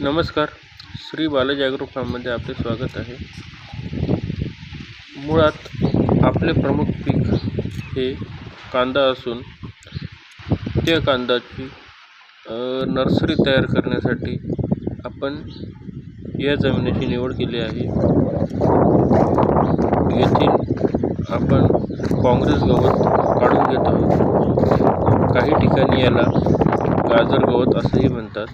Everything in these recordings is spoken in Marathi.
नमस्कार. श्री बालजागरूक फार्ममध्ये आपले स्वागत आहे. मुळात आपले प्रमुख पीक हे कांदा असून त्या कांद्याची नर्सरी तयार करण्यासाठी आपण या जमिनीची निवड केली आहे. येथील आपण काँग्रेस गवत काढून घेत आहोत. काही ठिकाणी याला गाजर गवत असंही म्हणतात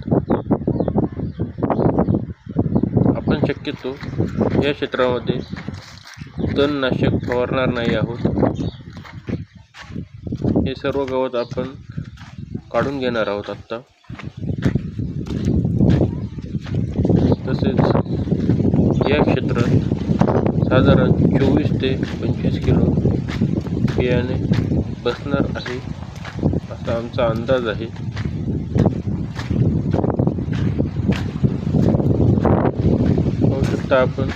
आपण शक्यतो या क्षेत्रामध्ये तणनाशक फवारणार नाही आहोत. हे सर्व गवत आपण काढून घेणार आहोत आत्ता. तसेच या क्षेत्रात साधारण चोवीस ते पंचवीस किलो बियाणे बसणार आहे. असा आमचा अंदाज आहे. शकता आपण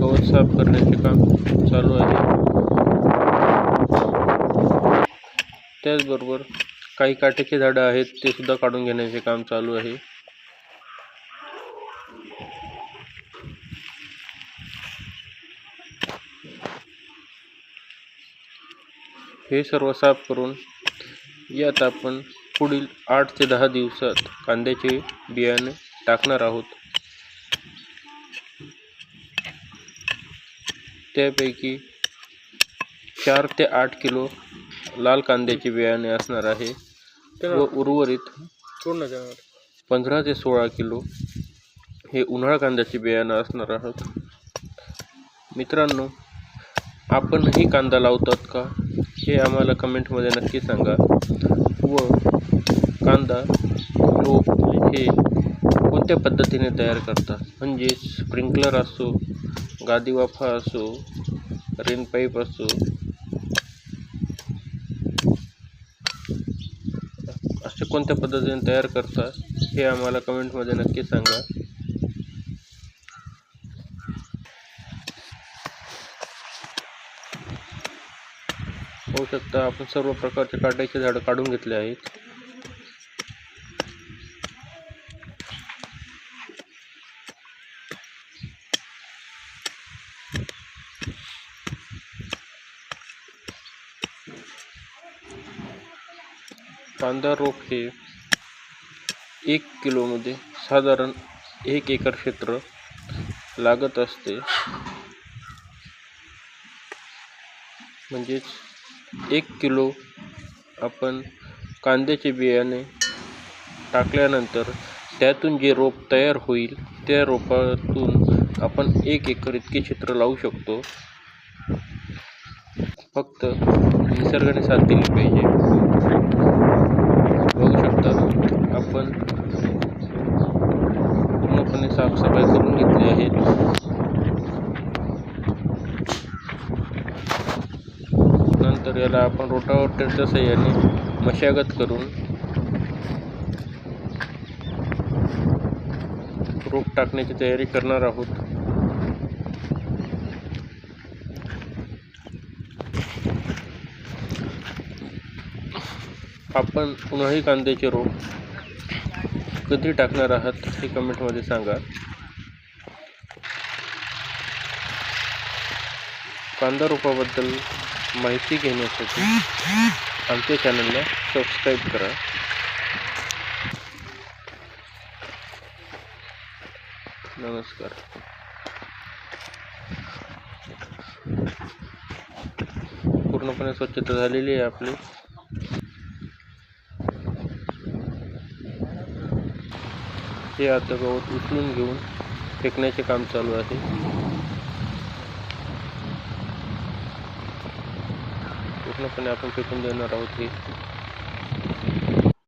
गवत साफ करण्याचे काम चालू आहे. त्याचबरोबर काही काटेची झाडं आहेत ते सुद्धा काढून घेण्याचे काम चालू आहे. हे सर्व साफ करून यात आपण पुढील आठ ते दहा दिवसात कांद्याचे बियाणे टाकणार आहोत. त्यापैकी चार ते आठ किलो लाल कांद्याचे बियाणे असणार आहे व उर्वरित पंधरा ते सोळा किलो हे उन्हाळा कांद्याचे बियाणं असणार आहोत. मित्रांनो आपणही कांदा लावतात का हे आम्हाला कमेंटमध्ये नक्की सांगा व कांदा रोप हे कोणत्या पद्धतीने तयार करतात? म्हणजे स्प्रिंकलर असो गादी वाफा असो रेनपाईप असो. असे कोणत्या पद्धतीने तयार करतात हे आम्हाला कमेंटमध्ये नक्की सांगा. होऊ शकता आपण सर्व प्रकारचे काट्याचे झाडं काढून घेतले आहेत. कांदा रोप हे एक किलोमध्ये साधारण एक एकर क्षेत्र लागत असते. म्हणजेच एक किलो आपण कांद्याचे बियाणे टाकल्यानंतर त्यातून जे रोप तयार होईल त्या रोपातून आपण एक एकर इतके क्षेत्र लावू शकतो. फक्त निसर्गाने साथ दिली पाहिजे बघू शकता आपण पूर्णपणे साफसफाई करून घेतली आहे नंतर याला आपण रोटावटरच्या सहाय्याने मशागत करून रोप टाकण्याची तयारी करणार आहोत. आपण उन्हाळी कांद्याचे रोप कधी टाकणार आहात हे कमेंटमध्ये सांगा. कांदा रोपाबद्दल माहिती घेण्यासाठी आमच्या चॅनलला सबस्क्राईब करा. नमस्कार. पूर्णपणे स्वच्छता झालेली आहे आपली. हे आता गवत उचलून घेऊन फेकण्याचे काम चालू आहे. पूर्णपणे आपण फेकून देणार आहोत हे